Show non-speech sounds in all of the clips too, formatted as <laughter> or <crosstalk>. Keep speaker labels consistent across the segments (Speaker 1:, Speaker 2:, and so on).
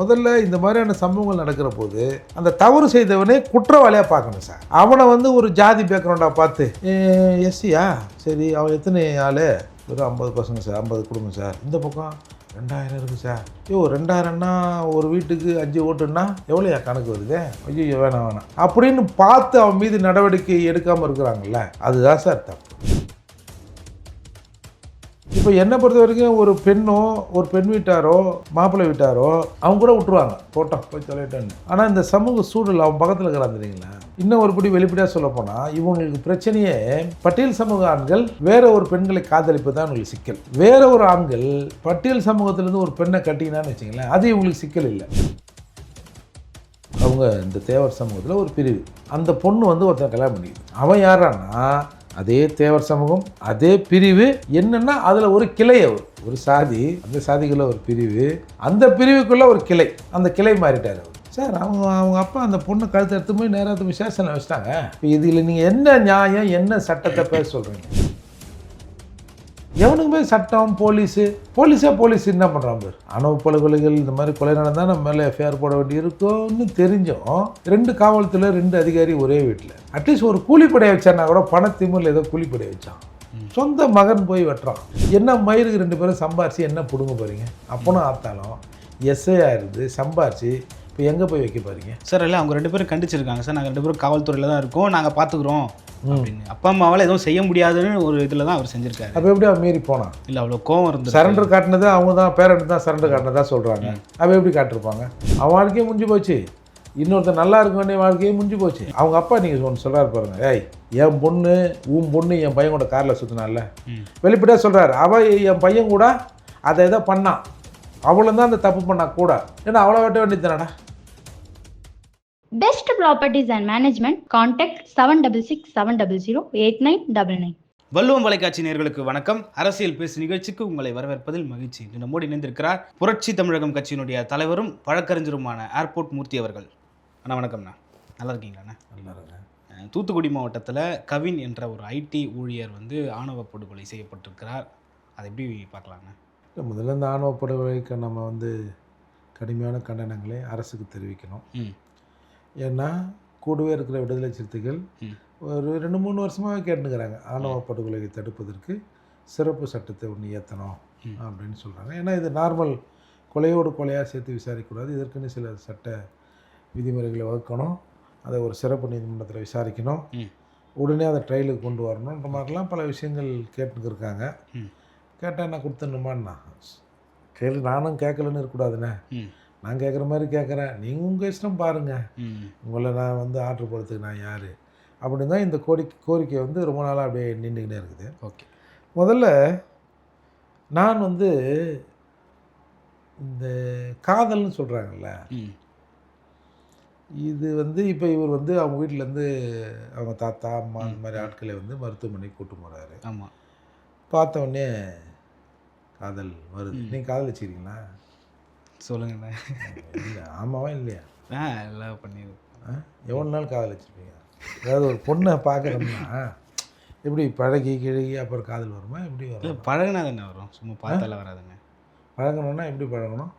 Speaker 1: முதல்ல இந்த மாதிரியான சம்பவங்கள் நடக்கிற போது அந்த தவறு செய்தவனே குற்றவாளியாக பார்க்கணும் சார். அவனை வந்து ஒரு ஜாதி பேக்ரவுண்டாக பார்த்து எஸ்சியா? சரி அவன் எத்தனை ஆள்? ஒரு ஐம்பது பசங்க சார் ஐம்பது குடும்பம் சார். இந்த பக்கம் ரெண்டாயிரம் இருக்குது சார். ஐயோ ரெண்டாயிரம்னா ஒரு வீட்டுக்கு அஞ்சு ஓட்டுன்னா எவ்வளோயா கணக்கு வருது? ஐயோ வேணாம் வேணாம். அப்படின்னு பார்த்து அவன் மீது நடவடிக்கை எடுக்காமல் இருக்கிறாங்கல்ல அதுதான் சார் தப்பு. இப்போ என்னை பொறுத்த வரைக்கும் ஒரு பெண்ணோ ஒரு பெண் வீட்டாரோ மாப்பிள்ளை வீட்டாரோ அவங்க கூட விட்டுருவாங்க. போட்டோம் போய் தொலைட்டேன்னு. ஆனால் இந்த சமூக சூழல் அவன் பக்கத்தில் இருக்கிறான் தெரியுங்களா? இன்னும் ஒரு படி வெளிப்படையாக சொல்ல போனால் இவங்களுக்கு பிரச்சனையே பட்டியல் சமூக ஆண்கள் வேற ஒரு பெண்களை காதலிப்பு தான் உங்களுக்கு சிக்கல். வேற ஒரு ஆண்கள் பட்டியல் சமூகத்திலேருந்து ஒரு பெண்ணை கட்டிங்கன்னா வச்சிங்களேன் அது இவங்களுக்கு சிக்கல் இல்லை. அவங்க இந்த தேவர் சமூகத்தில் ஒரு பிரிவு. அந்த பொண்ணு வந்து ஒருத்தன் கல்யாணம் பண்ணிக்குது. அவன் யாரான்னா அதே தேவர் சமூகம் அதே பிரிவு. என்னன்னா அதில் ஒரு கிளை அவர். ஒரு சாதி அந்த சாதிக்குள்ள ஒரு பிரிவு. அந்த பிரிவுக்குள்ள ஒரு கிளை. அந்த கிளை மாறிட்டார் அவர். சார் அவங்க அவங்க அப்பா அந்த பொண்ணு கழுத்து எடுத்து போய் நேராக விசேஷம் வச்சுட்டாங்க. இப்போ இதில் நீங்கள் என்ன நியாயம் என்ன சட்டத்தை பேச சொல்கிறீங்க எவனுக்குமே சட்டம் போலீஸு போலீஸே போலீஸ் என்ன பண்ணுறான் பேர்? அணு கொலைகள் இந்த மாதிரி கொலை நடந்தால் நம்ம மேலே எஃப்ஐஆர் போட வேண்டி இருக்கும்னு தெரிஞ்சும் ரெண்டு காவல்துறை ரெண்டு அதிகாரி ஒரே வீட்டில் அட்லீஸ்ட் ஒரு கூலிப்படையை வச்சானா கூட பணத்திமுல் ஏதோ கூலிப்படையை வச்சான். சொந்த மகன் போய் வெட்டுறான். என்ன மயிருக்கு ரெண்டு பேரும் சம்பாரிச்சு என்ன பிடுங்க போகிறீங்க அப்பனும் ஆத்தாலும் எஸ்ஐயாக இருந்து சம்பாரிச்சு இப்போ எங்கே போய் வைக்க போகிறீங்க
Speaker 2: சார் இல்லை அவங்க ரெண்டு பேரும் கண்டிச்சிருக்காங்க. சார் நாங்கள் ரெண்டு பேரும் காவல்துறையில் தான் இருக்கோம். நாங்கள் பார்த்துக்குறோம். அப்படின்னு. அப்பா அம்மாவால் எதுவும் செய்ய முடியாதுன்னு ஒரு இதில் தான் அவர் செஞ்சிருக்காரு.
Speaker 1: அப்போ எப்படி அவன் மீறி போனான்
Speaker 2: இல்லை அவ்வளோ கோவம் இருந்தது
Speaker 1: சரண்டர் காட்டினது அவங்க தான் பேரண்ட் தான் சரண்டர் காட்டினதா சொல்கிறாங்க அவன் எப்படி காட்டிருப்பாங்க? அவன் வாழ்க்கையே முடிஞ்சு போச்சு. இன்னொருத்தர் நல்லா இருக்க வேண்டிய வாழ்க்கையே முடிஞ்சு போச்சு. அவங்க அப்பா நீங்கள் ஒன்று சொல்கிறாரு பாருங்க. ஏய் என் பொண்ணு உன் பொண்ணு என் பையன் கூட காரில் சுற்றினால. வெளிப்படையாக சொல்கிறாரு அவள் என் பையன் கூட அதை எதை பண்ணான். அவளும் தான் அந்த தப்பு பண்ணா கூட. ஏன்னா அவளை வெட்ட வேண்டியது தானடா
Speaker 3: Best Properties and Management, contact 7667008999.
Speaker 2: வள்ளுவம் தொலைக்காட்சி நேயர்களுக்கு வணக்கம். அரசியல் பேசு நிகழ்ச்சிக்கு உங்களை வரவேற்பதில் மகிழ்ச்சி. இன்று நம்மோடு இணைந்திருக்கிறார் புரட்சி தமிழகம் கட்சியினுடைய தலைவரும் வழக்கறிஞருமான ஏர்போர்ட் மூர்த்தி அவர்கள். அண்ணா வணக்கம்ண்ணா. நல்லா இருக்கீங்களாண்ணா
Speaker 1: நல்லா இருங்க
Speaker 2: அஹ் தூத்துக்குடி மாவட்டத்தில் கவின் என்ற ஒரு ஐடி ஊழியர் வந்து ஆணவ படுகொலை செய்யப்பட்டிருக்கிறார். அதை எப்படி பார்க்கலாண்ணா
Speaker 1: இல்ல, முதல்ல இந்த ஆணவ படுகொலைக்கு நம்ம வந்து கடுமையான கண்டனங்களை அரசுக்கு தெரிவிக்கணும். ஏன்னா கூடவே இருக்கிற விடுதலை சிறுத்தைகள். ஒரு ரெண்டு மூணு வருஷமாகவே கேட்டுக்கிறாங்க ஆணவ படுகொலையை தடுப்பதற்கு சிறப்பு சட்டத்தை ஒன்று ஏற்றணும். அப்படின்னு சொல்கிறாங்க ஏன்னா இது நார்மல் கொலையோடு கொலையாக சேர்த்து விசாரிக்கக்கூடாது. இதற்குன்னு சில சட்ட விதிமுறைகளை வகுக்கணும். அதை ஒரு சிறப்பு நீதிமன்றத்தில் விசாரிக்கணும். உடனே அதை ட்ரையலுக்கு கொண்டு வரணுன்ற மாதிரிலாம் பல விஷயங்கள் கேட்டுக்கு கேட்டால் என்ன கொடுத்துடணுமான்னா? கேள்வி நானும் கேட்கலன்னு இருக்கக்கூடாதுண்ணே. நான் கேட்குற மாதிரி கேட்குறேன். நீங்கள் உங்கள் இஷ்டம் பாருங்கள் உங்களை நான் வந்து ஆர்டர் போடுறதுக்கு நான் யார்? அப்படின்னு தான் இந்த கோரிக்கை கோரிக்கை வந்து ரொம்ப நாளாக அப்படியே நின்றுக்கிட்டே இருக்குது.
Speaker 2: ஓகே.
Speaker 1: முதல்ல நான் வந்து இந்த காதல்னு சொல்கிறாங்கல்ல இது வந்து இப்போ இவர் வந்து அவங்க வீட்டிலேருந்து அவங்க தாத்தா அம்மா அந்த மாதிரி ஆட்களை வந்து மருத்துவமனைக்கு கூட்டு போகிறாரு
Speaker 2: ஆமாம்
Speaker 1: பார்த்த உடனே காதல் வருது. நீங்கள் காதல் வச்சுக்கிறீங்களா?
Speaker 2: சொல்லுங்கண்ணா.
Speaker 1: இல்லை ஆமாவா இல்லையா?
Speaker 2: ஆ எல்லாம் பண்ணி
Speaker 1: ஆ? எவ்வளோ நாள் காதல் வச்சுருப்பீங்க? அதாவது ஒரு பொண்ணை பார்க்குறோம்னா எப்படி பழகி கிழகி அப்புறம் காதல் வருமா? எப்படி வரும்?
Speaker 2: பழகுனா தானே வரும். சும்மா பார்த்தால வராதுங்க.
Speaker 1: பழகணும்னா எப்படி பழகணும்?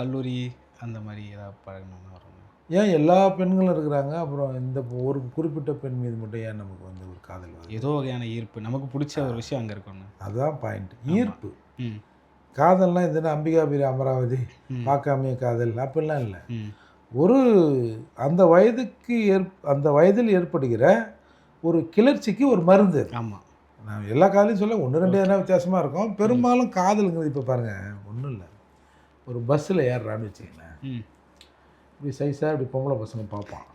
Speaker 2: கல்லூரி அந்த மாதிரி ஏதாவது பழகணும்னா வரும்
Speaker 1: ஏன் எல்லா பெண்களும் இருக்கிறாங்க? அப்புறம் இந்த ஒரு குறிப்பிட்ட பெண் மீது மட்டும் ஏன் நமக்கு வந்து காதல்
Speaker 2: ஏதோ வகையான ஈர்ப்பு. நமக்கு பிடிச்ச ஒரு விஷயம் அங்கே இருக்கணும்.
Speaker 1: அதுதான் பாயிண்ட் ஈர்ப்பு.
Speaker 2: ம்.
Speaker 1: காதல்னா இது என்ன? அம்பிகாபுரி அமராவதி
Speaker 2: ம்.
Speaker 1: பார்க்காமைய காதல். அப்படிலாம் இல்லை. ஒரு அந்த வயதுக்கு ஏற் அந்த வயதில் ஏற்படுகிற ஒரு கிளர்ச்சிக்கு ஒரு மருந்து.
Speaker 2: ஆமாம்
Speaker 1: நான் எல்லா காதலையும் சொல்ல ஒன்று ரெண்டு எதனா வித்தியாசமாக இருக்கும். பெரும்பாலும் காதலுங்கிறது இப்போ பாருங்கள் ஒன்றும் இல்லை. ஒரு பஸ்ஸில் ஏறுறான்னு வச்சுக்கங்களேன். இப்படி சைஸாக இப்படி பொம்பளை பசங்க பார்ப்பான்.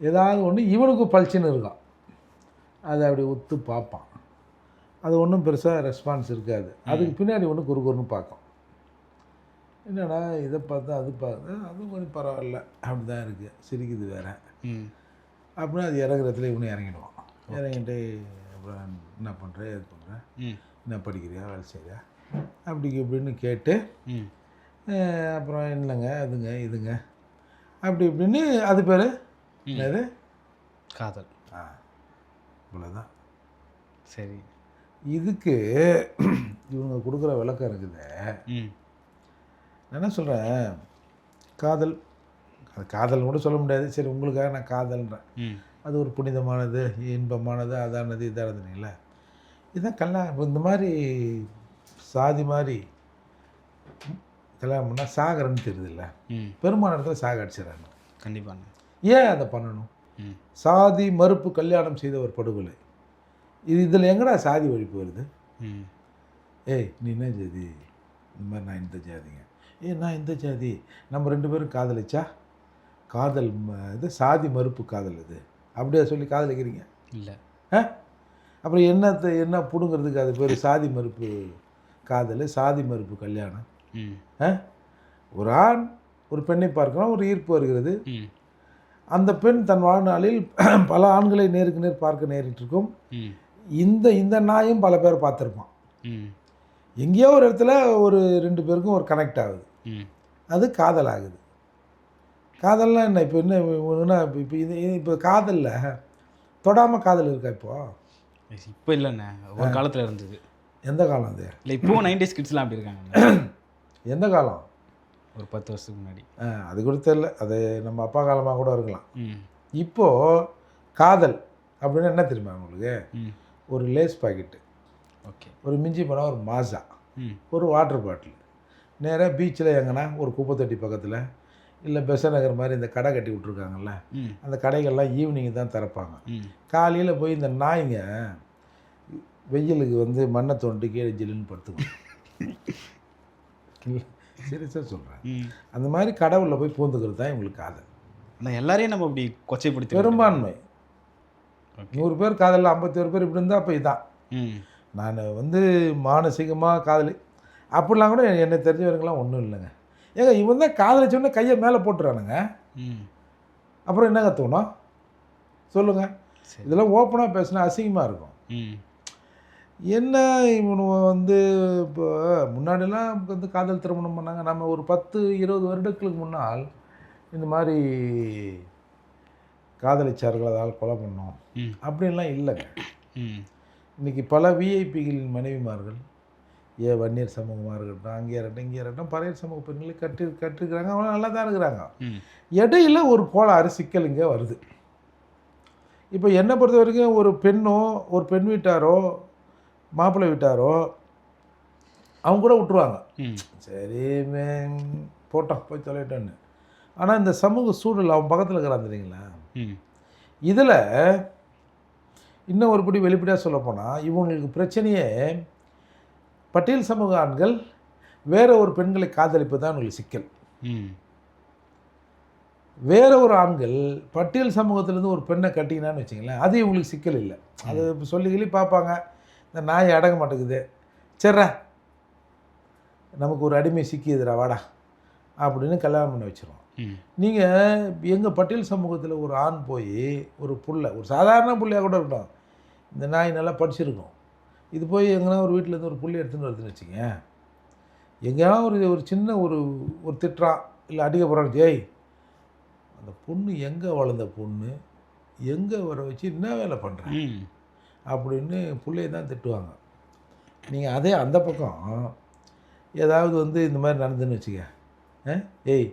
Speaker 1: ஏதாவது ஒன்று இவனுக்கு பளிச்சுன்னு இருக்கும். அதை அப்படி ஒத்து பார்ப்பான். அது ஒன்றும் பெருசாக ரெஸ்பான்ஸ் இருக்காது. அதுக்கு பின்னாடி ஒன்று குறு குறுன்னு பார்க்கும். என்னடா இதை பார்த்தா அது பார்த்து அது கொஞ்சம் பரவாயில்ல. அப்படி தான் இருக்குது சிரிக்குது வேற. அப்படின்னு அது இறங்குறதுல இவனும் இறங்கிடுவான். இறங்கிட்டு அப்புறம் என்ன பண்ணுற ஏது பண்ணுற என்ன படிக்கிறியா வேலை செய்கிறியா அப்படி இப்படின்னு கேட்டு அப்புறம் இல்லைங்க அதுங்க இதுங்க? அப்படி இப்படின்னு அது பேர். என்னது?
Speaker 2: காதல்.
Speaker 1: ஆ. இவ்வளோதான்
Speaker 2: சரி.
Speaker 1: இதுக்கு இவங்க கொடுக்குற விளக்கம் இருக்குது. நான் என்ன சொல்கிறேன் காதல். அது காதல் கூட சொல்ல முடியாது. சரி உங்களுக்காக நான் காதல்ன்றேன். அது ஒரு புனிதமானது இன்பமானது அதானது இதானதுங்களா இதுதான் கல்யாணம் இந்த மாதிரி சாதி மாதிரி கல்யாணம் பண்ணால் சாகரன்னு தெரியுதுல்ல? பெருமான இடத்துல சாக அடிச்சிடறாங்க.
Speaker 2: கண்டிப்பாண்ணே
Speaker 1: ஏன் அதை பண்ணணும்? சாதி மறுப்பு கல்யாணம் செய்த ஒரு படுகொலை. இது இதில் எங்கடா சாதி ஒழிப்பு வருது? ஏய் நீ என்ன ஜாதி? இந்த மாதிரி நான் இந்த ஜாதிங்க. ஏய் நான் இந்த ஜாதி. நம்ம ரெண்டு பேரும் காதலிச்சா? காதல் இது சாதி மறுப்பு காதல் இது. அப்படியே சொல்லி காதலிக்கிறீங்க?
Speaker 2: இல்லை.
Speaker 1: ஆ? அப்புறம் என்னத்தை என்ன பிடுங்கிறதுக்கு அது பேர் சாதி மறுப்பு காதல் சாதி மறுப்பு கல்யாணம்? ஒரு ஆண் ஒரு பெண்ணை பார்க்கலாம் ஒரு ஈர்ப்பு வருகிறது. அந்த பெண் தன் வாழ்நாளில் <clears throat> பல ஆண்களை நேருக்கு நேர் பார்க்க நேரிட்டிருக்கும். இந்த இந்த நாயும் பல பேர் பார்த்துருப்பான். எங்கேயோ ஒரு இடத்துல ஒரு ரெண்டு பேருக்கும் ஒரு கனெக்ட் ஆகுது. அது காதல் ஆகுது. காதல்லாம் என்ன? இப்போ என்ன இப்போ இப்போ இது இப்போ காதலில் தொடாமல் காதல் இருக்கா இப்போ?
Speaker 2: இப்போ இல்லைண்ணே. ஒரு காலத்தில் இருந்தது.
Speaker 1: எந்த காலம் அது?
Speaker 2: இல்லை இப்போ நைன்டிஸ் கிட்ஸ்லாம் அப்படி இருக்காங்க. <clears throat>
Speaker 1: எந்த காலம்?
Speaker 2: ஒரு பத்து வருஷத்துக்கு முன்னாடி.
Speaker 1: ஆ, அது கூட தெரியல. அது நம்ம அப்பா காலமாக கூட இருக்கலாம். இப்போது காதல் அப்படின்னு என்ன தெரியுமா உங்களுக்கு? ஒரு லேஸ் பாக்கெட்டு.
Speaker 2: ஓகே.
Speaker 1: ஒரு மிஞ்சி போனால் ஒரு மாசா. ஒரு வாட்டர் பாட்டில் நேராக பீச்சில் எங்கன்னா ஒரு குப்பை தொட்டி பக்கத்தில் இல்லை பெச நகர் மாதிரி இந்த கடை கட்டி விட்ருக்காங்கல்ல
Speaker 2: இல்ல
Speaker 1: கடைகள்லாம் ஈவினிங் தான் திறப்பாங்க. காலையில் போய் இந்த நாய்ங்க வெயிலுக்கு வந்து மண்ணை தோண்டி கீழே ஜில்லுன்னு படுத்துக்கும். இல்லை. சீரியஸாக சொல்கிறேன் அந்த மாதிரி கடவுளில் போய் பூந்துக்கிறது தான் இவங்களுக்கு காதல்.
Speaker 2: ஆனால் எல்லாரையும் நம்ம அப்படி கொச்சைப்படுத்தி
Speaker 1: பெரும்பான்மை. நூறு பேர் காதலில் ஐம்பத்தி ஒரு பேர் இப்படி இருந்தால் அப்போ இதான். நான் வந்து மானசீகமாக காதலி. அப்படிலாம் கூட என்னை தெரிஞ்சவருங்களாம் ஒன்றும் இல்லைங்க. ஏங்க இவன் தான் காதலிச்சோடனே கையை மேலே போட்டுறானுங்க.
Speaker 2: ம்.
Speaker 1: அப்புறம் என்னங்க தோணும்? சொல்லுங்கள் இதெல்லாம் ஓப்பனாக பேசினா அசிங்கமாக இருக்கும்.
Speaker 2: ம்.
Speaker 1: என்ன இவனுவ வந்து இப்போ முன்னாடிலாம் வந்து காதல் திருமணம் பண்ணாங்க. நம்ம ஒரு பத்து இருபது வருடங்களுக்கு முன்னால் இந்த மாதிரி காதலிச்சார்கள் அதால் கொலை பண்ணோம். அப்படின்லாம் இல்லைங்க. இன்றைக்கி பல விஐபிகளின் மனைவிமார்கள் ஏ வன்னியர் சமூகமாக இருக்கட்டும் அங்கே இருக்கட்டும் இங்கே இருக்கட்டும் பறையர் சமூக பெண்களை கட்டி கட்டிருக்கிறாங்க. அவங்க நல்லா தான் இருக்கிறாங்க. இடையில ஒரு கோளாறு சிக்கல் இங்கே வருது. இப்போ என்னை பொறுத்த வரைக்கும் ஒரு பெண்ணோ ஒரு பெண் வீட்டாரோ மாப்பிள்ளை வீட்டாரோ அவங்க கூட விட்டுருவாங்க. சரி போட்டோம் போய் தொலைட்டோன்னு. ஆனால் இந்த சமூக சூழல் அவன் பக்கத்தில் இருக்கிறான் தெரியுங்களா?
Speaker 2: ம்.
Speaker 1: இதில் இன்னும் ஒருபடி வெளிப்படையாக சொல்லப்போனால் இவங்களுக்கு பிரச்சனையே பட்டியல் சமூக ஆண்கள் வேற ஒரு பெண்களை காதலிப்பு தான் உங்களுக்கு சிக்கல்.
Speaker 2: ம்.
Speaker 1: வேற ஒரு ஆண்கள் பட்டியல் சமூகத்திலேருந்து ஒரு பெண்ணை கட்டிக்கினான்னு வச்சிங்களேன் அது இவங்களுக்கு சிக்கல் இல்லை. அது இப்ப சொல்லி கிளி பார்ப்பாங்க. இந்த நாய் அடங்க மாட்டேங்குது. சரிடா. நமக்கு ஒரு அடிமை சிக்கியதுடா வாடா. அப்படின்னு கல்யாணம் பண்ணி வச்சிருவோம். நீங்கள் எங்கள் பட்டியல் சமூகத்தில் ஒரு ஆண் போய் ஒரு புள்ள ஒரு சாதாரண புள்ளையாக கூட இருக்கட்டும் இந்த நாய் நல்லா படிச்சிருக்கும். இது போய் எங்கன்னா ஒரு வீட்டிலேருந்து ஒரு புள்ளி எடுத்துன்னு வருதுன்னு வச்சுங்க எங்கேயா ஒரு ஒரு சின்ன ஒரு ஒரு திட்டுறான் இல்லை அடிக்க போகிறான் ஜெய் அந்த பொண்ணு எங்கே வளர்ந்த பொண்ணு எங்கே வர வச்சு என்ன வேலை பண்ணுறேன் அப்படின்னு பிள்ளைய தான் திட்டுவாங்க. நீங்கள் அதே அந்த பக்கம் ஏதாவது வந்து இந்த மாதிரி நடந்துன்னு வச்சுக்க? ஏய்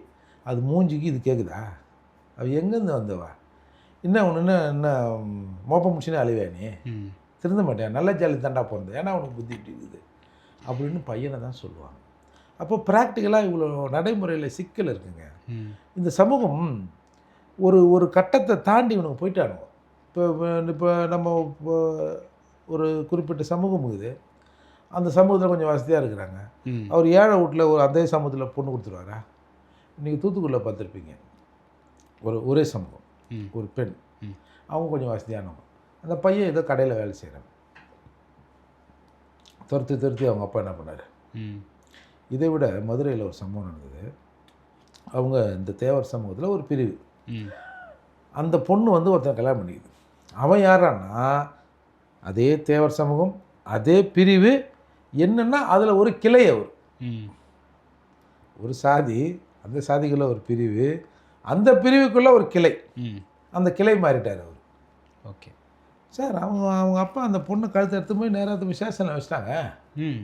Speaker 1: அது மூஞ்சிக்கு இது கேட்குதா அவ எங்கேருந்து வந்தவா? என்ன ஒன்று என்ன என்ன மோப்ப முடிச்சுன்னு அழிவே நீ? திருந்த மாட்டேன் நல்ல ஜாலி தாண்டா பிறந்த. ஏன்னா உனக்கு புத்தி இருக்குது. அப்படின்னு பையனை தான் சொல்லுவாங்க. அப்போ ப்ராக்டிக்கலாக இவ்வளோ நடைமுறையில் சிக்கல் இருக்குங்க. இந்த சமூகம் ஒரு ஒரு கட்டத்தை தாண்டி இவனுக்கு போயிட்டானுங்க. இப்போ இப்போ நம்ம இப்போ ஒரு குறிப்பிட்ட சமூகம் இருக்குது அந்த சமூகத்தில் கொஞ்சம் வசதியாக இருக்கிறாங்க. அவர் ஏழை வீட்டில் ஒரு அதே சமூகத்தில் பொண்ணு கொடுத்துருவாரா? இன்றைக்கி தூத்துக்குடியில் பார்த்துருப்பீங்க. ஒரு ஒரே சமூகம். ஒரு பெண். அவங்க கொஞ்சம் வசதியானவங்க அந்த பையன் ஏதோ கடையில் வேலை செய்கிறாங்க துரத்தி துரத்தி அவங்க அப்பா என்ன பண்ணார்? இதை விட மதுரையில் ஒரு சம்பவம் நடந்தது. அவங்க இந்த தேவர் சமூகத்தில் ஒரு பிரிவு. அந்த பொண்ணு வந்து ஒருத்தன் கல்யாணம் பண்ணிக்குது. அவன் யாரான்னா அதே தேவர் சமூகம் அதே பிரிவு என்னென்னா அதில் ஒரு கிளை அவர்.
Speaker 2: ம்.
Speaker 1: ஒரு சாதி அந்த சாதிக்குள்ள ஒரு பிரிவு அந்த பிரிவுக்குள்ள ஒரு கிளை.
Speaker 2: ம்.
Speaker 1: அந்த கிளை மாறிட்டார் அவர்.
Speaker 2: ஓகே.
Speaker 1: சார் அவங்க அவங்க அப்பா அந்த பொண்ணு கழுத்தை எடுத்து போய் நேராக விசேஷனில் வச்சிட்டாங்க.
Speaker 2: ம்.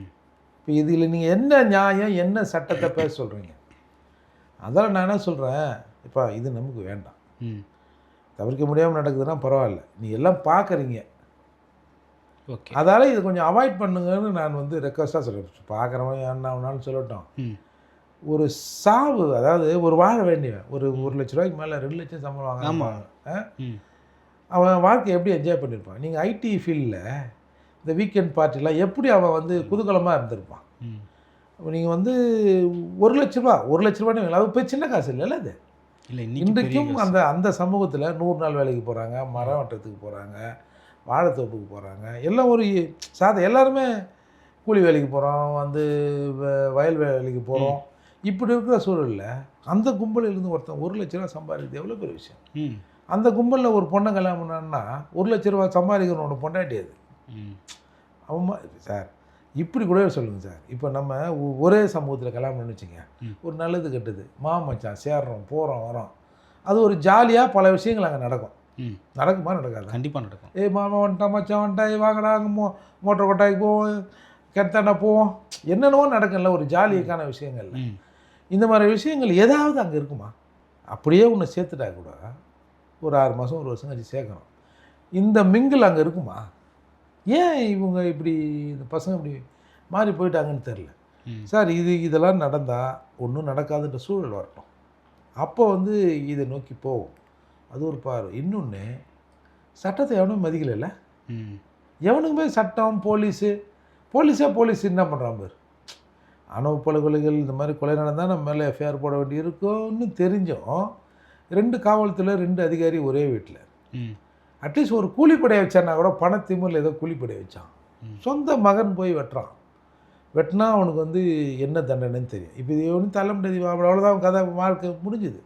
Speaker 1: இப்போ இதில் நீங்கள் என்ன நியாயம் என்ன சட்டத்தை பேச சொல்கிறீங்க அதெல்லாம் நான் என்ன சொல்கிறேன் இப்போ இது நமக்கு வேண்டாம்.
Speaker 2: ம்.
Speaker 1: தவிர்க்க முடியாமல் நடக்குதுன்னா பரவாயில்ல. நீ எல்லாம் பார்க்குறீங்க
Speaker 2: ஓகே.
Speaker 1: அதால் இது கொஞ்சம் அவாய்ட் பண்ணுங்கன்னு நான் வந்து ரெக்வஸ்ட்டாக சொல்கிறேன் பார்க்குறவன் என்ன வேணாலும் சொல்லட்டும். ஒரு சாவு அதாவது ஒரு வாழ வேண்டியவன் ஒரு ஒரு லட்ச ரூபாய்க்கு மேலே ரெண்டு லட்சம் சம்பளம். வாங்க அவன் வாழ்க்கையை எப்படி என்ஜாய் பண்ணியிருப்பான் நீங்கள் ஐடி ஃபீல்டில் இந்த வீக்கெண்ட் பார்ட்டிலாம் எப்படி அவன் வந்து குதூகலமாக இருந்திருப்பான்? நீங்கள் வந்து ஒரு லட்ச ரூபா ஒரு லட்ச ரூபான்னு. அது போய் சின்ன காசு இல்லைல்ல அது?
Speaker 2: இல்லை
Speaker 1: இன்றைக்கும். அந்த அந்த சமூகத்தில் நூறு நாள் வேலைக்கு போகிறாங்க மரம் வெட்டுறதுக்கு போகிறாங்க வாழைத்தோப்புக்கு போகிறாங்க எல்லாம் ஒரு சாத எல்லாருமே கூலி வேலைக்கு போகிறோம் வந்து வயல் வேலைக்கு போகிறோம் இப்படி இருக்கிற சூழலில் அந்த கும்பலில் இருந்து ஒருத்தன் ஒரு லட்ச ரூபா சம்பாதிக்கிறது எவ்வளோ பெரிய விஷயம்? அந்த கும்பலில் ஒரு பொண்ணை கல்யாணம் பண்ணான்னா ஒரு லட்ச ரூபா சம்பாதிக்கிறவனோட பொண்டாட்டி அது.
Speaker 2: ம்.
Speaker 1: அவன் சார் இப்படி கூட சொல்லுங்கள் சார். இப்போ நம்ம ஒரே சமூகத்தில் கல்யாணம்
Speaker 2: ம்.
Speaker 1: ஒரு நல்லது கெட்டது. மாமச்சான் சேர்றோம் போகிறோம் வரோம். அது ஒரு ஜாலியாக பல விஷயங்கள் அங்கே நடக்கும். நடக்குமா நடக்காது.
Speaker 2: கண்டிப்பாக நடக்கும்.
Speaker 1: ஏய் மாமா வந்துட்டான் மச்சான் வந்துட்டான் ஏய் வாங்கடா அங்கே மோ மோட்டர் கொட்டாய்க்கு போவோம் கிணத்தாண்டா போவோம். என்னென்னவோ நடக்கும்ல ஒரு ஜாலியான விஷயங்கள் இந்த மாதிரி விஷயங்கள் ஏதாவது அங்கே இருக்குமா? அப்படியே ஒன்று சேர்த்துட்டா கூட ஒரு ஆறு மாதம் ஒரு வருஷம் கழிச்சு சேர்க்கணும். இந்த மிங்கிள் அங்கே இருக்குமா? ஏன் இவங்க இப்படி இந்த பசங்க இப்படி மாறி போயிட்டாங்கன்னு தெரில சார் இது இதெல்லாம் நடந்தால் ஒன்றும் நடக்காதுன்ற சூழல் வரட்டும். அப்போ வந்து இதை நோக்கி போவோம். அது ஒரு பார்வை இன்னொன்று சட்டத்தை எவனும் மதிக்கலைல்ல?
Speaker 2: ம்.
Speaker 1: எவனுக்குமே சட்டம் போலீஸு? போலீஸே போலீஸ் என்ன பண்ணுறான் பேர். ஆணவ கொலைகள் இந்த மாதிரி கொலை நடந்தால் நம்ம மேலே எஃப்ஐஆர் போட வேண்டி இருக்கும்னு தெரிஞ்சும் ரெண்டு காவல்துறை ரெண்டு அதிகாரி ஒரே வீட்டில் அட்லீஸ்ட் ஒரு கூலிப்படையை வச்சானா கூட பணத்திமுறில் ஏதோ கூலிப்படையை வச்சான். சொந்த மகன் போய் வெட்டுறான். வெட்டினா அவனுக்கு வந்து என்ன தண்டனைன்னு தெரியும். இப்போ இது ஒன்றும் தள்ள முடியாது. அவ்வளோதான் அவன் கதை வாழ்க்கை முடிஞ்சுது.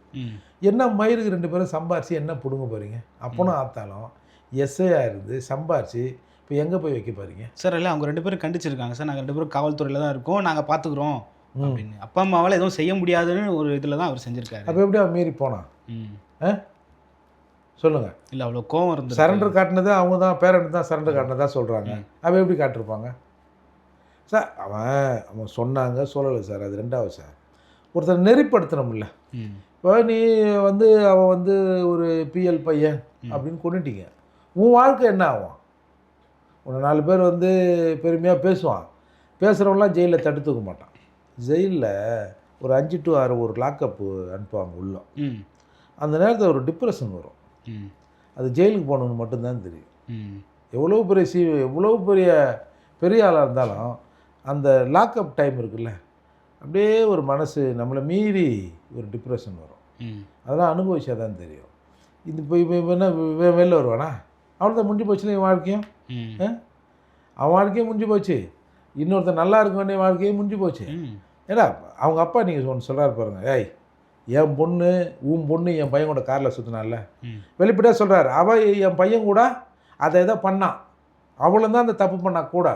Speaker 1: என்ன மயிருக்கு ரெண்டு பேரும் சம்பாரிச்சு என்ன பிடுங்க போகிறீங்க அப்பனும் ஆத்தாலும் எஸ்ஐயா இருந்து சம்பாரிச்சு இப்போ எங்கே போய் வைக்க போகிறீங்க
Speaker 2: சார் இல்லை அவங்க ரெண்டு பேரும் கண்டிச்சிருக்காங்க. சார் நாங்கள் ரெண்டு பேரும் காவல்துறையில் தான் இருக்கோம். நாங்கள் பார்த்துக்குறோம்
Speaker 1: ம்.
Speaker 2: அப்படின்னு. அப்பா அம்மாவால் எதுவும் செய்ய முடியாதுன்னு ஒரு இதில் தான் அவர் செஞ்சிருக்காரு.
Speaker 1: அப்போ எப்படி அவன் மீறி போனான்? சொல்லுங்கள்
Speaker 2: இல்லை அவ்வளோ கோவம் இருந்து
Speaker 1: சரண்டர் காட்டினது அவங்க தான் பேரண்ட் தான் சரண்டர் காட்டினதா சொல்கிறாங்க அவன் எப்படி காட்டிருப்பாங்க? சார் அவன் அவன் சொன்னாங்க சொல்லலை சார் அது ரெண்டாவது சார். ஒருத்தர் நெறிப்படுத்தணும்ல இப்போ நீ வந்து அவன் வந்து ஒரு பிஎல் பையன் அப்படின்னு கொண்டுட்டீங்க. உன் வாழ்க்கை என்ன ஆகும்? உன்னை நாலு பேர் வந்து பெருமையாக பேசுவான். பேசுகிறவங்களாம் ஜெயிலில் தடுத்துக்க மாட்டான். ஜெயிலில் ஒரு அஞ்சு டு ஆறு ஒரு லாக்கப்பு அனுப்புவாங்க உள்ள. அந்த நேரத்தில் ஒரு டிப்ரெஷன் வரும். அது ஜெயிலுக்கு போகணுன்னு மட்டும்தான் தெரியும்.
Speaker 2: ம்.
Speaker 1: எவ்வளோ பெரிய சி எவ்வளோ பெரிய பெரிய ஆளாக இருந்தாலும் அந்த லாக்அப் டைம் இருக்குல்ல அப்படியே ஒரு மனசு நம்மளை மீறி ஒரு டிப்ரெஷன் வரும்.
Speaker 2: ம்.
Speaker 1: அதெல்லாம் அனுபவிச்சா தான் தெரியும். இது இப்போ இப்போ என்ன வெளில வருவானா? அவ்வளோதான் முடிஞ்சு போச்சுல என் வாழ்க்கையும்? அவன் வாழ்க்கையும் முடிஞ்சு போச்சு. இன்னொருத்தன் நல்லா இருக்க வேண்டிய வாழ்க்கையும் முடிஞ்சு போச்சு. ஏடா அவங்க அப்பா நீங்கள் ஒன்று சொல்கிறாரு பாருங்க ஏய் என் பொண்ணு உன் பொண்ணு என் பையன் கூட காரில் சுற்றினால வெளிப்படையாக சொல்கிறாரு அவள் என் பையன் கூட அதை ஏதோ பண்ணான் அவளும் தான் அந்த தப்பு பண்ணா கூட.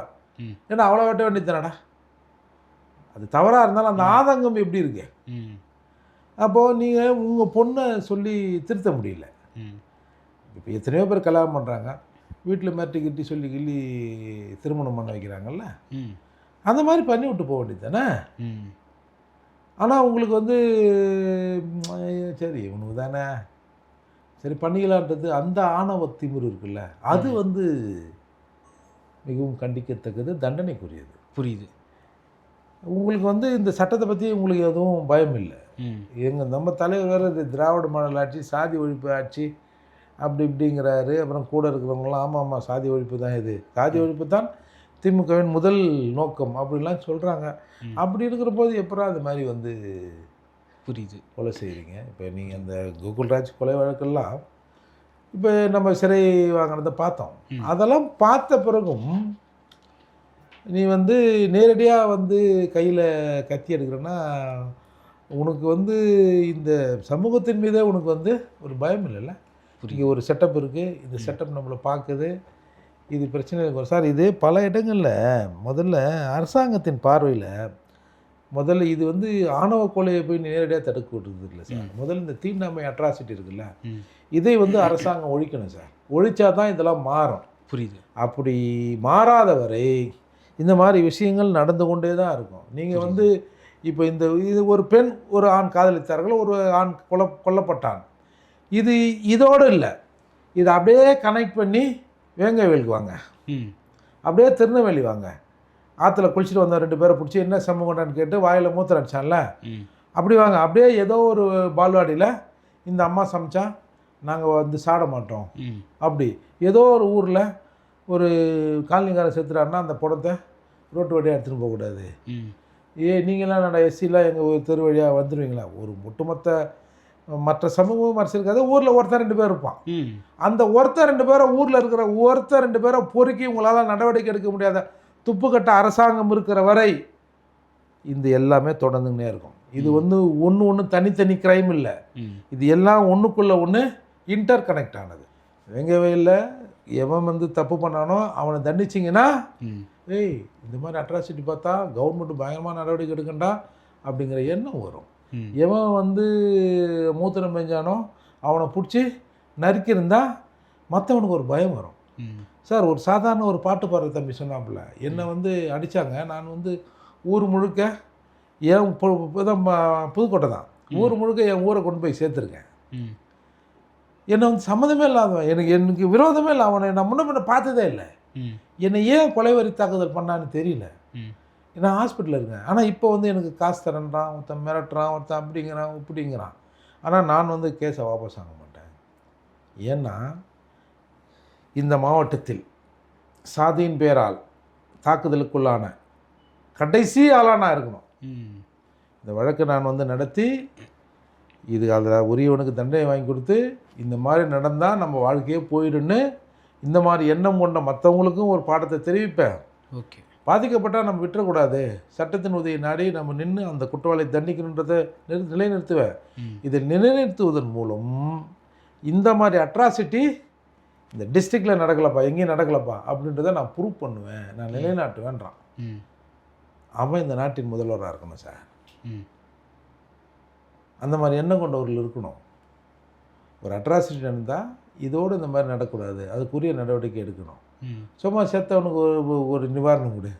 Speaker 1: ஏன்னா அவளை வெட்ட வேண்டியதுதானடா? அது தவறாக இருந்தாலும் அந்த ஆதங்கம் எப்படி இருக்கு? அப்போது நீங்கள் உங்கள் பொண்ணை சொல்லி திருத்த முடியல. இப்போ எத்தனையோ பேர் கல்யாணம் பண்ணுறாங்க வீட்டில் மிரட்டி கிட்டி சொல்லி கிள்ளி திருமணம் பண்ண வைக்கிறாங்கல்ல. அந்த மாதிரி பண்ணி விட்டு போக வேண்டியது தானே ஆனால் உங்களுக்கு வந்து சரி உனக்கு தானே. சரி பண்ணிக்கலான்றது அந்த ஆணவ திமிரு இருக்குல்ல அது வந்து மிகவும் கண்டிக்கத்தக்கது தண்டனைக்குரியது.
Speaker 2: புரியுது.
Speaker 1: உங்களுக்கு வந்து இந்த சட்டத்தை பற்றி உங்களுக்கு எதுவும் பயம் இல்லை. எங்கள் நம்ம தலைவர் வேறு இது திராவிட மாடல் ஆட்சி சாதி ஒழிப்பு ஆட்சி அப்படி இப்படிங்கிறாரு. அப்புறம் கூட இருக்கிறவங்களாம் ஆமாம் ஆமாம் சாதி ஒழிப்பு தான் இது. சாதி ஒழிப்பு தான் திமுகவின் முதல் நோக்கம் அப்படிலாம் சொல்கிறாங்க. அப்படி இருக்கிற போது எப்பரா அது மாதிரி வந்து
Speaker 2: புரியுது.
Speaker 1: கொலை செய்கிறீங்க இப்போ நீங்கள் அந்த கோகுல்ராஜ் கொலை வழக்கெல்லாம் இப்போ நம்ம சிறை வாங்கினதை பார்த்தோம். அதெல்லாம் பார்த்த பிறகும் நீ வந்து நேரடியாக வந்து கையில் கத்தி எடுக்கிறேன்னா உனக்கு வந்து இந்த சமூகத்தின் மீதே உனக்கு வந்து ஒரு பயம் இல்லைல்ல? இங்கே ஒரு செட்டப் இருக்குது இந்த செட்டப் நம்மளை பார்க்குது. இது பிரச்சனை இருக்கும் சார் இது பல இடங்களில் முதல்ல அரசாங்கத்தின் பார்வையில் முதல்ல இது வந்து ஆணவ கொலையை போய் நேரடியாக தடுக்க விட்டுறது இல்லை சார். முதல்ல இந்த தீண்டாமை அட்ராசிட்டி இருக்குல்ல இதை வந்து அரசாங்கம் ஒழிக்கணும் சார். ஒழிச்சா தான் இதெல்லாம் மாறும்.
Speaker 2: புரியுது.
Speaker 1: அப்படி மாறாத வரை இந்த மாதிரி விஷயங்கள் நடந்து கொண்டே தான் இருக்கும். நீங்கள் வந்து இப்போ இந்த இது ஒரு பெண் ஒரு ஆண் காதலித்தார்கள் ஒரு ஆண் கொல்ல கொல்லப்பட்டான். இது இதோடு இல்லை. இதை அப்படியே கனெக்ட் பண்ணி வேங்கவேலுக்கு வாங்க. அப்படியே திருநெல்வேலி வாங்க. ஆற்றுல குளிச்சுட்டு வந்த ரெண்டு பேரை பிடிச்சி என்ன சம்பவம்டான்னு கேட்டு வாயில் மூத்திரம் அடிச்சான்ல? அப்படி வாங்க. அப்படியே ஏதோ ஒரு பால்வாடியில் இந்த அம்மா சமைச்சா நாங்கள் வந்து சாட மாட்டோம். அப்படி. ஏதோ ஒரு ஊரில் ஒரு காலனிக்காரன் செத்துறாருன்னா அந்த படத்தை ரோட்டு வழியாக எடுத்துகிட்டு போகக்கூடாது. ஏ நீங்களாம் நான் எஸ்சிலாம் எங்கள் தெரு வழியாக வந்துடுவீங்களா ஒரு ஒட்டுமொத்த மற்ற சமூகமும் அரசியலுக்காக ஊரில் ஒருத்தன் ரெண்டு பேர் இருப்பான். அந்த ஒருத்தர் ரெண்டு பேரை ஊரில் இருக்கிற ஒருத்தர் ரெண்டு பேரை பொறுக்கி உங்களால் நடவடிக்கை எடுக்க முடியாத துப்புக்கட்ட அரசாங்கம் இருக்கிற வரை இந்த எல்லாமே தொடர்ந்துன்னே இருக்கும். இது வந்து ஒன்று ஒன்று தனித்தனி கிரைம் இல்லை. இது எல்லாம் ஒன்றுக்குள்ளே ஒன்று இன்டர் கனெக்ட் ஆனது வெங்கவேலில் எவன் வந்து தப்பு பண்ணானோ அவனை தண்டிச்சிங்கன்னா ஏய் இந்த மாதிரி அட்ராசிட்டி பார்த்தா கவர்மெண்ட் பயங்கரமாக நடவடிக்கை எடுக்கண்டா அப்படிங்கிற எண்ணம் வரும். எவன் வந்து மூத்திரம் பெஞ்சானோ அவனை பிடிச்சி நறுக்கியிருந்தா மற்றவனுக்கு ஒரு பயம் வரும். சார் ஒரு சாதாரண ஒரு பாட்டு பாடுற தம்பி சொன்னாப்புல என்னை வந்து அடித்தாங்க நான் வந்து ஊர் முழுக்க என் புதுக்கோட்டை தான். ஊர் முழுக்க என் ஊரை கொண்டு போய் சேர்த்துருக்கேன். என்னை வந்து சம்மந்தமே இல்லாதவன் எனக்கு எனக்கு விரோதமே இல்லை. அவனை நான் முன்ன பின்ன பார்த்ததே இல்லை. என்னை ஏன் கொலைவரி தாக்குதல் பண்ணான்னு தெரியல. நான் ஹாஸ்பிட்டலில் இருக்கேன். ஆனால் இப்போ வந்து எனக்கு காசு தரேன்றான் ஒருத்தன் மிரட்டுறான் ஒருத்தன் அப்படிங்கிறான் இப்படிங்கிறான். ஆனால் நான் வந்து கேஸை வாபஸ் வாங்க மாட்டேன். ஏன்னா இந்த மாவட்டத்தில் சாதியின் பேரால் தாக்குதலுக்குள்ளான கடைசி ஆளாக நான் இருக்கணும். இந்த வழக்கை நான் வந்து நடத்தி இது அதில் உரியவனுக்கு தண்டனை வாங்கி கொடுத்து இந்த மாதிரி நடந்தால் நம்ம வாழ்க்கையே போயிடுன்னு இந்த மாதிரி எண்ணம் கொண்ட மற்றவங்களுக்கும் ஒரு பாடத்தை தெரிவிப்பேன்.
Speaker 2: ஓகே.
Speaker 1: பாதிக்கப்பட்டால் நம்ம விட்டுறக்கூடாது. சட்டத்தின் உதவி நாடி நம்ம நின்று அந்த குற்றவாளியை தண்டிக்கணுன்றதை நிறு நிலைநிறுத்துவேன் இதை நிலைநிறுத்துவதன் மூலம் இந்த மாதிரி அட்ராசிட்டி இந்த டிஸ்ட்ரிக்டில் நடக்கலப்பா எங்கேயும் நடக்கலப்பா அப்படின்றத நான் ப்ரூவ் பண்ணுவேன். நான் நிலைநாட்டுவேன்றான். அவன் இந்த நாட்டின் முதல்வராக இருக்கணும் சார். அந்த மாதிரி எண்ணம் கொண்டவர்கள் இருக்கணும். ஒரு அட்ராசிட்டி நடந்தால் இதோடு இந்த மாதிரி நடக்கக்கூடாது. அதுக்குரிய நடவடிக்கை எடுக்கணும். சும்மா செத்தவனுக்கு ஒரு ஒரு நிவாரணம் கொடு.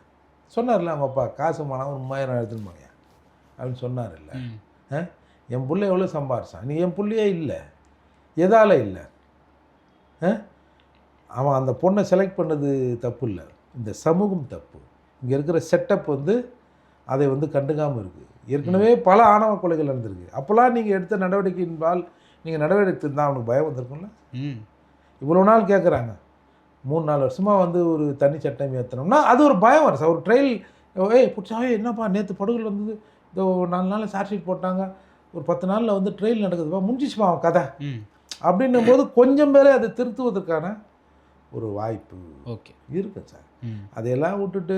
Speaker 1: சொன்னார்ல அவங்க அப்பா காசு மானம் ஒரு மூவாயிரம் எடுத்துன்னு போங்க. அப்படின்னு சொன்னார் இல்லை என் புள்ள எவ்வளோ சம்பாரிச்சான்? நீ என் புள்ளையே இல்லை. எதால் இல்லை. ஆ? அவன் அந்த பொண்ணை செலக்ட் பண்ணது தப்பு இல்லை. இந்த சமூகம் தப்பு. இங்கே இருக்கிற செட்டப் வந்து அதை வந்து கண்டுக்காமல் இருக்குது ஏற்கனவே பல ஆணவ கொலைகள் நடந்திருக்கு. அப்போல்லாம் நீங்கள் எடுத்த நடவடிக்கையின்பால் நீங்கள் நடவடிக்கை இருந்தால் அவனுக்கு பயம் வந்திருக்கும்ல?
Speaker 2: ம்.
Speaker 1: இவ்வளோ நாள் கேட்குறாங்க மூணு நாலு வருஷமாக வந்து ஒரு தனி சட்டம் ஏற்றணும்னா அது ஒரு பயம் வரும் சார் ஒரு ட்ரையல் ஏய் பிடிச்சாவே என்னப்பா நேற்று படுகொலை வந்தது. இந்த ஒரு நாலு நாளில் சார்ஜ் ஷீட் போட்டாங்க. ஒரு பத்து நாளில் வந்து ட்ரெயில் நடக்குதுப்பா முடிஞ்சிச்சுப்பா அவன் கதை. அப்படின்னும் போது கொஞ்சம் பேரே அதை திருத்துவதற்கான ஒரு வாய்ப்பு
Speaker 2: ஓகே.
Speaker 1: இருக்கு சார். அதையெல்லாம் விட்டுட்டு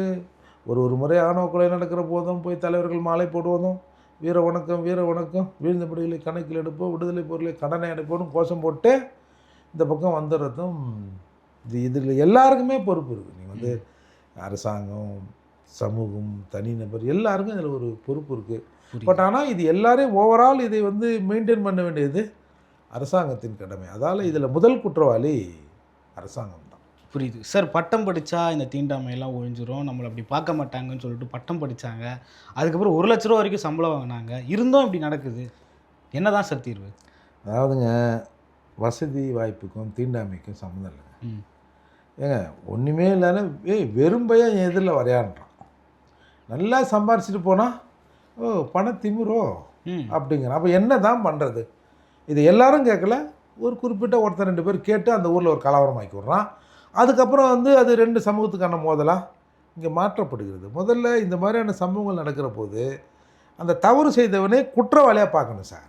Speaker 1: ஒரு ஒரு முறை ஆணவ கொலை நடக்கிற போதும் போய் தலைவர்கள் மாலை போடுவதும் வீர வணக்கம் வீர வணக்கம் வீழ்ந்த படிகளை கணக்கில் எடுப்போம் விடுதலை பொருளை கடனை அடைப்போம்னு கோஷம் போட்டு இந்த பக்கம் வந்துடுறதும் இது இதில் எல்லாருக்குமே பொறுப்பு இருக்குது. நீங்கள் வந்து அரசாங்கம் சமூகம் தனிநபர் எல்லாருக்கும் இதில் ஒரு பொறுப்பு இருக்குது. பட் ஆனால் இது எல்லாரையும் ஓவரால் இதை வந்து மெயின்டைன் பண்ண வேண்டியது அரசாங்கத்தின் கடமை. அதால் இதில் முதல் குற்றவாளி அரசாங்கம் தான்.
Speaker 2: புரியுது. சார் பட்டம் படித்தா இந்த தீண்டாமையெல்லாம் ஒழிஞ்சிரும். நம்மளை அப்படி பார்க்க மாட்டாங்கன்னு சொல்லிட்டு பட்டம் படித்தாங்க அதுக்கப்புறம் ஒரு லட்ச ரூபா வரைக்கும் சம்பளம் வாங்கினாங்க. இருந்தும் இப்படி நடக்குது. என்னதான் சார் தீர்வு?
Speaker 1: அதாவதுங்க வசதி வாய்ப்புக்கும் தீண்டாமைக்கும் சம்மந்தம் இல்லைங்க. ஏங்க ஒன்றுமே இல்லாத ஏய் வெறும் பையன் என் எதிரில் வரையான்றான். நல்லா சம்பாரிச்சிட்டு போனால் ஓ பண திமிரோ
Speaker 2: ம்.
Speaker 1: அப்படிங்கிறான். அப்போ என்ன தான் பண்ணுறது இது எல்லாரும் கேட்கல. ஒரு குறிப்பிட்ட ஒருத்தர் ரெண்டு பேர் கேட்டு அந்த ஊரில் ஒரு கலவரம் ஆக்கி விட்றான். அதுக்கப்புறம் வந்து அது ரெண்டு சமூகத்துக்கான மோதலாக இங்கே மாற்றப்படுகிறது. முதல்ல இந்த மாதிரியான சம்பவங்கள் நடக்கிற போது அந்த தவறு செய்தவனே குற்றவாளியாக பார்க்கணும் சார்.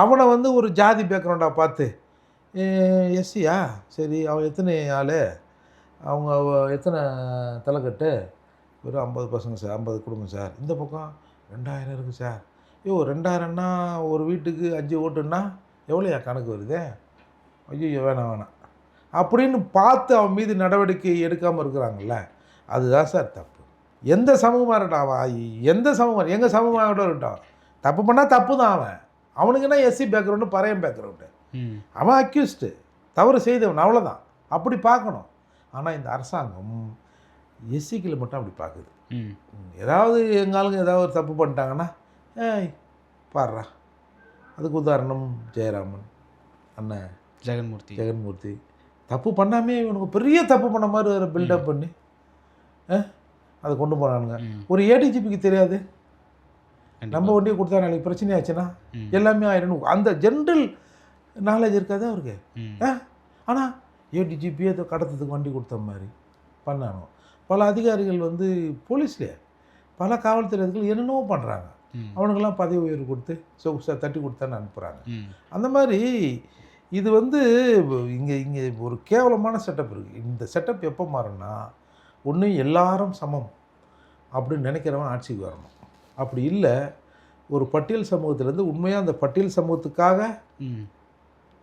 Speaker 1: அவனை வந்து ஒரு ஜாதி பேக்ரவுண்டாக பார்த்து எஸ்சியா? சரி அவன் எத்தனை ஆள்? அவங்க அவ- எத்தனை தலைக்கட்டு? வெறும் ஐம்பது பசங்க சார் ஐம்பது குடும்பம் சார். இந்த பக்கம் ரெண்டாயிரம் இருக்குது சார். ஐயோ ரெண்டாயிரம்னா ஒரு வீட்டுக்கு அஞ்சு ஓட்டுன்னா எவ்வளோயா கணக்கு வருது? ஐயோ வேணாம் வேணாம். அப்படின்னு பார்த்து அவன் மீது நடவடிக்கை எடுக்காமல் இருக்கிறாங்கல்ல அதுதான் சார் தப்பு. எந்த சமூகமாக இருக்கட்டும் அவன் எந்த சமூகம் எங்கள் சமூகமாக கூட இருக்கட்டும். தப்பு பண்ணால் தப்பு தான் அவன். அவனுக்கு என்ன எஸ்சி பேக்ரவுண்டு பறையன் பேக்ரவுண்டு
Speaker 2: ம்.
Speaker 1: அவன் அக்யூஸ்டு தவறு செய்தவன் அவ்வளோதான் அப்படி பார்க்கணும். ஆனால் இந்த அரசாங்கம் எஸ்சிக்களை மட்டும் அப்படி பார்க்குது.
Speaker 2: ம்.
Speaker 1: ஏதாவது எங்கள் ஆளுங்க ஏதாவது ஒரு தப்பு பண்ணிட்டாங்கன்னா ஏய் பாடுறா அதுக்கு உதாரணம் ஜெயராமன் அண்ணன்
Speaker 2: ஜெகன்மூர்த்தி.
Speaker 1: ஜெகன்மூர்த்தி. தப்பு பண்ணாமே இவனுக்கு பெரிய தப்பு பண்ண மாதிரி ஒரு பில்டப் பண்ணி அதை கொண்டு போனானுங்க ஒரு ஏடிஜிபிக்கு தெரியாது. நம்ம வண்டியை கொடுத்தா நாளைக்கு பிரச்சனை ஆச்சுன்னா. எல்லாமே ஆயிடணும் அந்த ஜென்ரல் நாலேஜ் இருக்காது அவருக்கு? ஆனால் ஏடிஜிபி அதை கடத்தத்துக்கு வண்டி கொடுத்த மாதிரி பண்ணானோ. பல அதிகாரிகள் வந்து போலீஸ்லேயே பல காவல்துறை அதிகாரிகள் என்னென்னவோ பண்ணுறாங்க அவனுக்கெல்லாம் பதவி உயர்வு கொடுத்து சொகுசாக தட்டி கொடுத்தான்னு அனுப்புகிறாங்க அந்த மாதிரி இது வந்து இங்கே இங்கே ஒரு கேவலமான செட்டப் இருக்குது இந்த செட்டப் எப்போ மாறும்னா ஒன்று எல்லாரும் சமம் அப்படின்னு நினைக்கிறவன் ஆட்சிக்கு வரணும். அப்படி இல்லை ஒரு பட்டியல் சமூகத்திலேருந்து உண்மையாக அந்த பட்டியல் சமூகத்துக்காக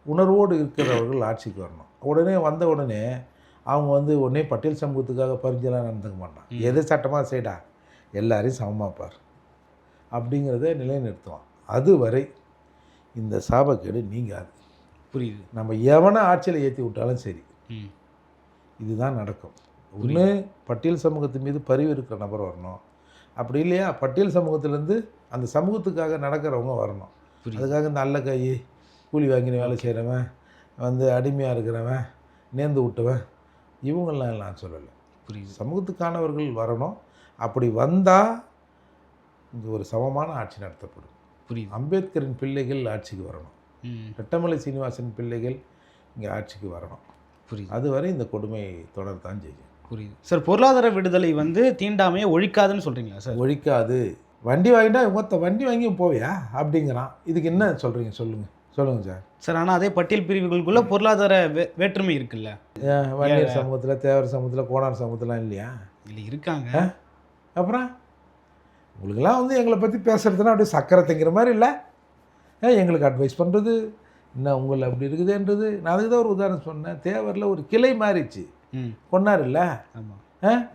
Speaker 1: உணர்வோடு இருக்கிறவர்கள் ஆட்சிக்கு வரணும். உடனே வந்த உடனே அவங்க வந்து உடனே பட்டியல் சமூகத்துக்காக பரிஞ்செல்லாம் நடந்துக்க மாட்டான். எது சட்டமாக செய்டா? எல்லாரையும் சமமாக பார். அப்படிங்கிறத நிலைநிறுத்துவான். அதுவரை இந்த சாபக்கேடு நீங்காது.
Speaker 2: புரியுது.
Speaker 1: நம்ம எவனை ஆட்சியில் ஏற்றி விட்டாலும் சரி.
Speaker 2: ம்.
Speaker 1: இதுதான் நடக்கும். ஒன்று பட்டியல் சமூகத்தின் மீது பரிவு இருக்கிற நபர் வரணும். அப்படி இல்லையா? பட்டியல் சமூகத்திலேருந்து அந்த சமூகத்துக்காக நடக்கிறவங்க வரணும். அதுக்காக நல்ல கை கூலி வாங்கின வேலை செய்கிறவன் வந்து அடிமையாக இருக்கிறவன் நேர்ந்து விட்டவன் இவங்கெல்லாம் நான் சொல்லலை.
Speaker 2: புரியுது.
Speaker 1: சமூகத்துக்கானவர்கள் வரணும். அப்படி வந்தால் இங்கே ஒரு சமமான ஆட்சி நடத்தப்படும்.
Speaker 2: புரியுது.
Speaker 1: அம்பேத்கரின் பிள்ளைகள் ஆட்சிக்கு வரணும். ரெட்டமலை சீனிவாசன் பிள்ளைகள் இங்கே ஆட்சிக்கு வரணும்.
Speaker 2: புரியுது.
Speaker 1: அதுவரை இந்த கொடுமை தொடர்தான் செய்யும்
Speaker 2: புரியுது. சார் பொருளாதார விடுதலை வந்து தீண்டாமையை ஒழிக்காதுன்னு சொல்றீங்களா சார்?
Speaker 1: ஒழிக்காது. வண்டி வாங்கிட்டா மொத்த வண்டி வாங்கி போவியா? அப்படிங்கிறான். இதுக்கு என்ன சொல்கிறீங்க சொல்லுங்கள் சொல்லுங்கள் சார்.
Speaker 2: சார் ஆனால் அதே பட்டியல் பிரிவுகளுக்குள்ள பொருளாதார வே- வேற்றுமை இருக்குல்ல?
Speaker 1: வன்னியர் சமூகத்தில் தேவர் சமூகத்தில் கோனார் சமூகத்திலாம் இல்லையா?
Speaker 2: இல்லை இருக்காங்க.
Speaker 1: அப்புறம்? உங்களுக்கெல்லாம் வந்து எங்களை பற்றி பேசுகிறதுனா அப்படியே சக்கரை திங்கிற மாதிரி இல்லை. எங்களுக்கு அட்வைஸ் பண்ணுறது என்ன உங்களை அப்படி இருக்குதுன்றது. நான் அதுக்கு தான் ஒரு உதாரணம் சொன்னேன். தேவரில் ஒரு கிளை மாறிச்சு.
Speaker 2: ம்.
Speaker 1: கொண்டார் இல்லை?
Speaker 2: ஆமாம்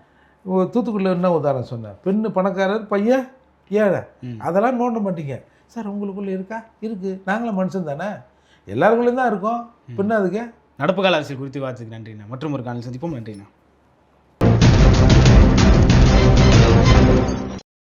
Speaker 1: தூத்துக்குடியில் என்ன உதாரணம் சொன்னேன். பெண்ணு பணக்காரர் பையன் ஏழை. அதெல்லாம் நோண்ட மாட்டீங்க. சார் உங்களுக்குள்ளே இருக்கா? இருக்குது நாங்களும் மனுஷன் தானே? எல்லாருக்குள்ளேயும் தான் இருக்கோம். பின்ன அதுக்கு?
Speaker 2: நடப்பு கால அரசியல் குறித்து வார்த்தைக்கு நன்றிண்ணா. மற்றும் ஒரு காலையில் சந்திப்போம். நன்றிண்ணா.